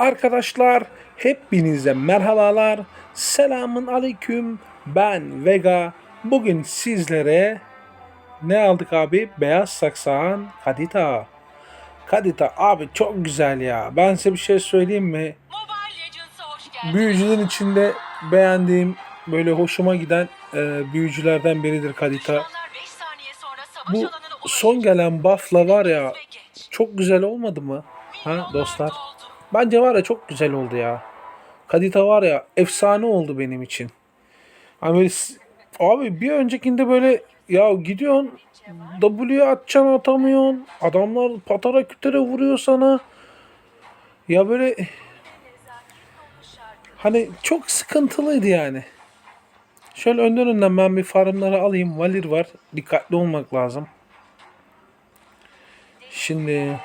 Arkadaşlar hepinize merhabalar. Selamun aleyküm. Ben Vega. Bugün sizlere ne aldık abi? Beyaz saksağın Kadita. Kadita abi çok güzel ya. Ben size bir şey söyleyeyim mi? Büyücülerin içinde beğendiğim böyle hoşuma giden e, büyücülerden biridir Kadita. Düşmanlar 5 saniye sonra savaş Bu son gelen buff'la var ya çok güzel olmadı mı? Ha dostlar? Bence var ya çok güzel oldu ya. Kadita var ya efsane oldu benim için. Hani böyle abi bir öncekinde böyle ya gidiyorsun W atacaksın atamıyorsun. Adamlar patara kütere vuruyor sana. Ya böyle hani çok sıkıntılıydı yani. Şöyle önden önden ben bir farmları alayım. Valir var. Dikkatli olmak lazım. Şimdi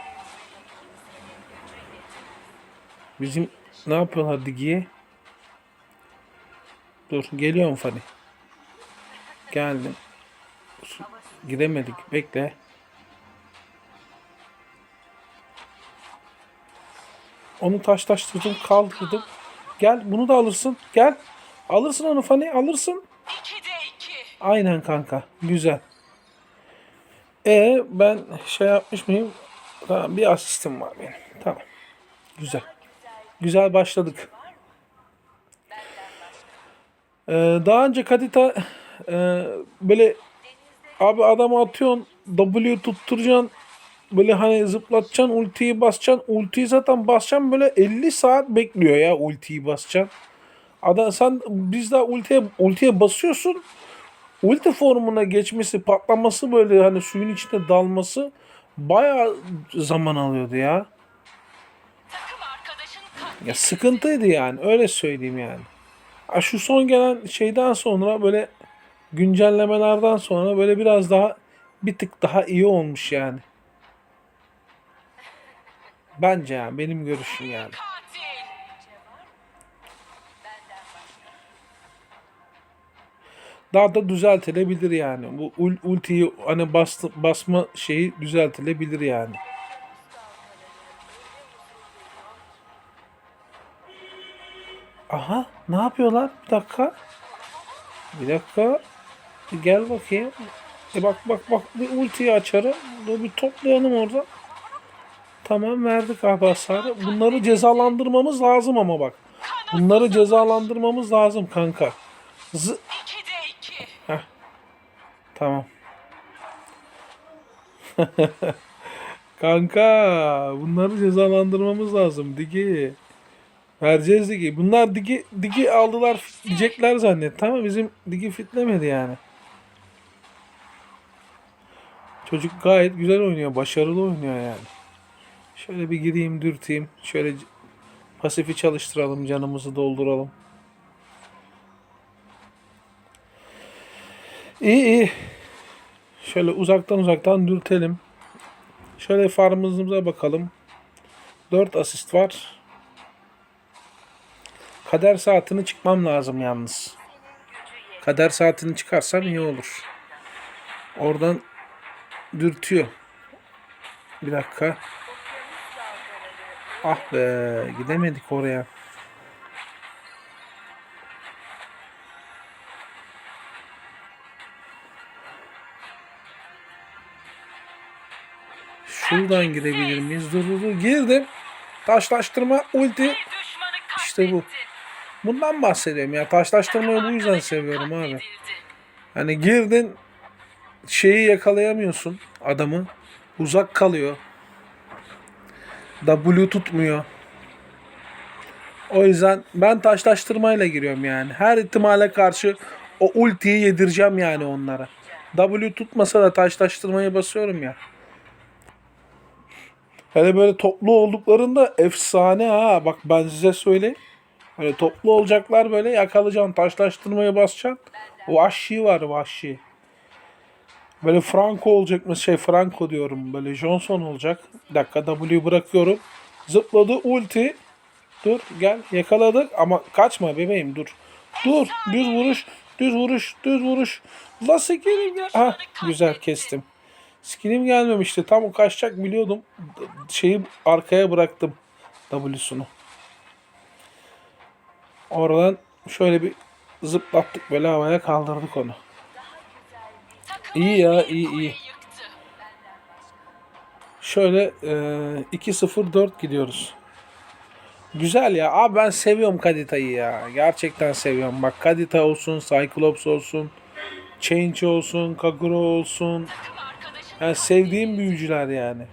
Bizim ne yapıyorlar Digi'ye? Dur geliyorum Fani. Geldim. Giremedik. Bekle. Onu taşlaştırdım, kaldırdım. Gel bunu da alırsın. Gel. Alırsın onu Fani, alırsın. 2'de 2. Aynen kanka. Güzel. E ben şey yapmış mıyım? Tamam, bir asistim var benim. Tamam. Güzel. Güzel başladık. Ee, daha önce Kadita e, böyle abi adamı atıyorsun W tutturacaksın böyle hani zıplatacaksın ultiyi basacaksın ultiyi zaten basacaksın böyle 50 saat bekliyor ya ultiyi basacaksın. Adam sen biz daha ultiye ultiye basıyorsun ulti formuna geçmesi patlaması böyle hani suyun içine dalması bayağı zaman alıyordu ya. Ya sıkıntıydı yani öyle söyleyeyim yani. Ha, şu son gelen şeyden sonra böyle güncellemelerden sonra böyle biraz daha bir tık daha iyi olmuş yani. Bence yani benim görüşüm yani. Daha da düzeltilebilir yani. Bu ul- ultiyi hani bastı, basma şeyi düzeltilebilir yani. Aha ne yapıyorlar? Bir dakika. Bir dakika. Gel bakayım. E bak bak bak bir ultiyi açarım. Dur bir toplayalım orada. Tamam verdik abi hasarı. Bunları cezalandırmamız lazım ama bak. Bunları cezalandırmamız lazım kanka. Z 2'de 2. Tamam. Kanka bunları cezalandırmamız lazım Digi. Vereceğiz Digi. Bunlar Digi, Digi aldılar diyecekler zannet. Tamam bizim Digi fitlemedi yani. Çocuk gayet güzel oynuyor. Başarılı oynuyor yani. Şöyle bir gireyim dürteyim. Şöyle pasifi çalıştıralım. Canımızı dolduralım. İyi iyi. Şöyle uzaktan uzaktan dürtelim. Şöyle farmımıza bakalım. 4 asist var. Kader saatini çıkmam lazım yalnız. Kader saatini çıkarsam iyi olur. Oradan dürtüyor. Bir dakika. Ah be gidemedik oraya. Şuradan girebilir miyiz? Dur dur dur. Girdim. Taşlaştırma ulti. İşte bu. Bundan bahsediyorum ya. Taşlaştırmayı bu yüzden seviyorum abi. Hani girdin şeyi yakalayamıyorsun adamı. Uzak kalıyor. W tutmuyor. O yüzden ben taşlaştırmayla giriyorum yani. Her ihtimale karşı o ultiyi yedireceğim yani onlara. W tutmasa da taşlaştırmayı basıyorum ya. Hele böyle toplu olduklarında efsane ha. Bak ben size söyleyeyim. Böyle toplu olacaklar böyle yakalayacaksın, taşlaştırmaya basacaksın. Vahşi var vahşi. Böyle Franco olacak mı? Şey Franco diyorum. Böyle Johnson olacak. Bir dakika W bırakıyorum. Zıpladı ulti. Dur gel yakaladık ama kaçma bebeğim dur. Dur düz vuruş düz vuruş düz vuruş. La skillim gel. Ha güzel kestim. Skillim gelmemişti. Tam o kaçacak biliyordum. Şeyi arkaya bıraktım. W'sunu. Oradan şöyle bir zıplattık böyle havaya kaldırdık onu. İyi ya, iyi, iyi. Şöyle e, 2-0-4 gidiyoruz. Güzel ya. Abi ben seviyorum Kadita'yı ya. Gerçekten seviyorum. Bak Kadita olsun, Cyclops olsun, Change olsun, Kagura olsun. Yani sevdiğim büyücüler yani.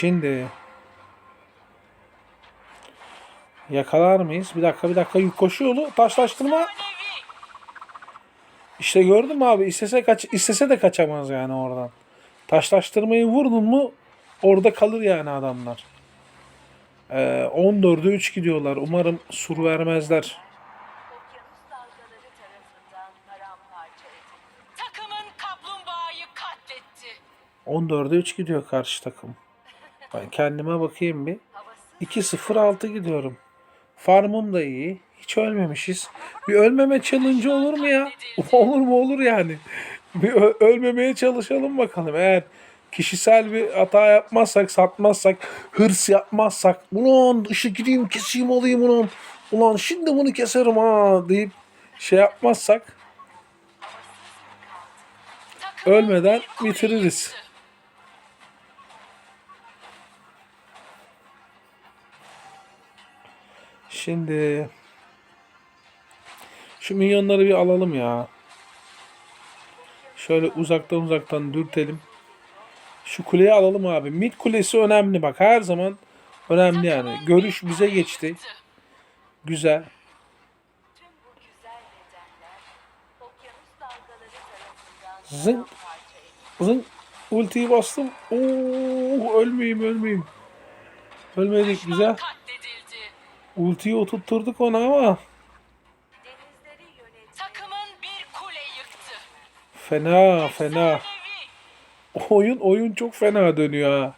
Şimdi yakalar mıyız? Bir dakika bir dakika yük koşu yolu taşlaştırma. İşte gördün mü abi istese kaç istese de kaçamaz yani oradan. Taşlaştırmayı vurdun mu orada kalır yani adamlar. Ee, 14'e 3 gidiyorlar. Umarım sur vermezler. Takımın kaplumbağayı katletti. 14'e 3 gidiyor karşı takım. Ben kendime bakayım bir. Havasız 2-0-6 gidiyorum. Farmım da iyi. Hiç ölmemişiz. Bir ölmeme challenge olur mu ya? Olur mu olur yani. Bir ölmemeye çalışalım bakalım. Eğer kişisel bir hata yapmazsak, satmazsak, hırs yapmazsak, ulan ışık gideyim keseyim alayım ulan. Ulan şimdi bunu keserim ha deyip şey yapmazsak Ölmeden bitiririz. Şimdi şu minyonları bir alalım ya. Şöyle uzaktan uzaktan dürtelim. Şu kuleyi alalım abi. Mid kulesi önemli bak. Her zaman önemli yani. Görüş bize geçti. Güzel. edildi. Zın ultiyi bastım. Oo ölmeyeyim ölmeyeyim. Ölmedik güzel. Ultiyi oturtturduk ona ama Takımın bir kule yıktı. fena fena. Oyun oyun çok fena dönüyor ha.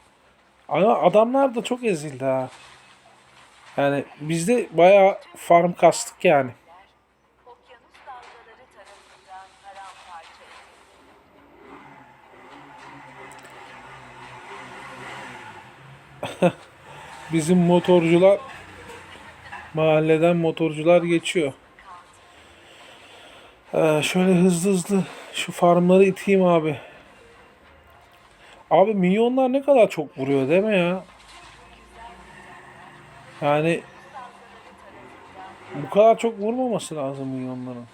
Ama adamlar da çok ezildi ha. Yani biz de bayağı farm kastık yani. okyanus dalgaları tarafından paramparça edildi. Bizim motorcular mahalleden motorcular geçiyor. Ee, şöyle hızlı hızlı şu farmları iteyim abi. Abi milyonlar ne kadar çok vuruyor değil mi ya? Yani bu kadar çok vurmaması lazım milyonların.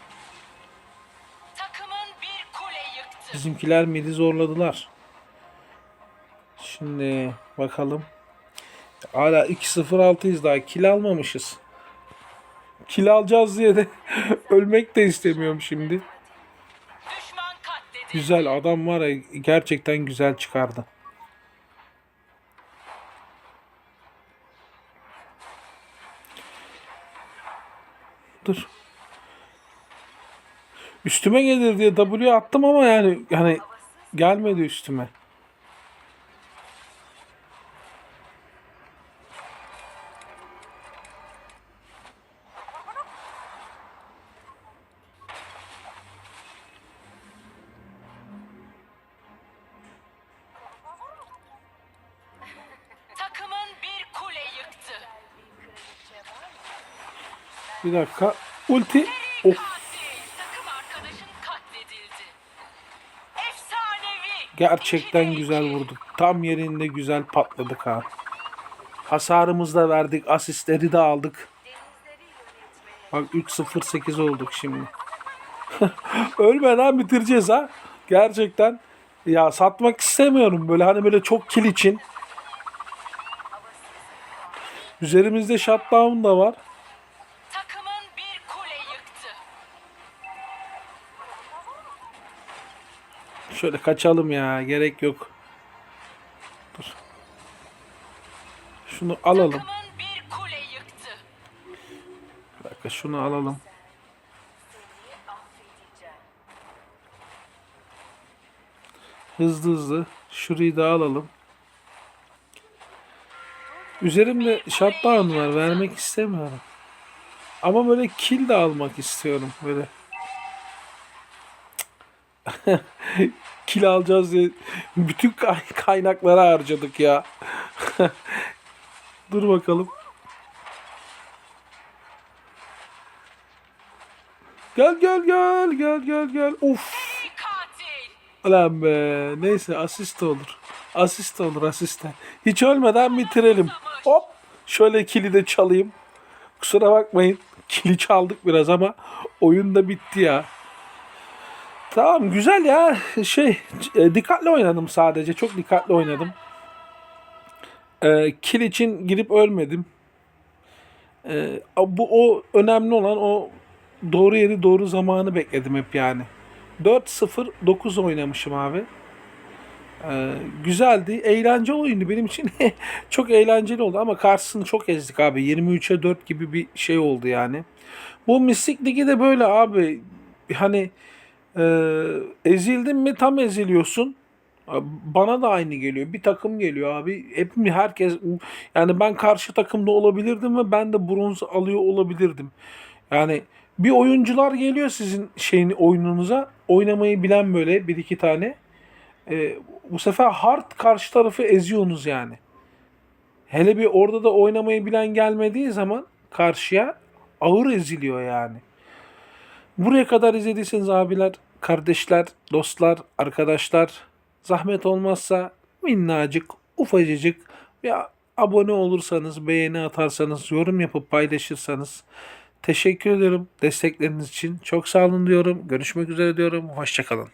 Bizimkiler midi zorladılar. Şimdi bakalım. Hala 2-0-6'yız daha. Kill almamışız. Kill alacağız diye de ölmek de istemiyorum şimdi. Güzel adam var ya gerçekten güzel çıkardı. Dur. Üstüme gelir diye W attım ama yani yani gelmedi üstüme. Bir dakika. Ulti. Of. Gerçekten güzel vurduk. Tam yerinde güzel patladık ha. Hasarımızı da verdik. Asistleri de aldık. Bak 3-0-8 olduk şimdi. Ölmeden bitireceğiz ha. Gerçekten. Ya satmak istemiyorum böyle hani böyle çok kill için. Üzerimizde shutdown da var. Şöyle kaçalım ya. Gerek yok. Dur. Şunu alalım. Bir dakika şunu alalım. Hızlı hızlı. Şurayı da alalım. Üzerimde shutdown var. Vermek istemiyorum. Ama böyle kill de almak istiyorum. Böyle. Kil alacağız diye bütün kay- kaynakları harcadık ya. Dur bakalım. Gel gel gel gel gel gel. Of. Ulan be. Neyse asist olur. Asist olur asiste. Hiç ölmeden bitirelim. Hop. Şöyle kili de çalayım. Kusura bakmayın. Kili çaldık biraz ama oyun da bitti ya. Tamam güzel ya. Şey e, dikkatli oynadım sadece. Çok dikkatli oynadım. E, kill için girip ölmedim. E, bu o önemli olan o doğru yeri doğru zamanı bekledim hep yani. 4-0-9 oynamışım abi. Ee, güzeldi. Eğlenceli oyundu benim için. çok eğlenceli oldu ama karşısını çok ezdik abi. 23'e 4 gibi bir şey oldu yani. Bu Mystic Ligi de böyle abi. Hani ezildin mi tam eziliyorsun. Bana da aynı geliyor. Bir takım geliyor abi. Hep mi herkes yani ben karşı takımda olabilirdim ve ben de bronz alıyor olabilirdim. Yani bir oyuncular geliyor sizin şeyin oyununuza. Oynamayı bilen böyle bir iki tane. E, bu sefer hard karşı tarafı eziyorsunuz yani. Hele bir orada da oynamayı bilen gelmediği zaman karşıya ağır eziliyor yani. Buraya kadar izlediyseniz abiler, kardeşler, dostlar, arkadaşlar zahmet olmazsa minnacık, ufacıcık bir abone olursanız, beğeni atarsanız, yorum yapıp paylaşırsanız teşekkür ederim destekleriniz için. Çok sağ olun diyorum. Görüşmek üzere diyorum. Hoşçakalın.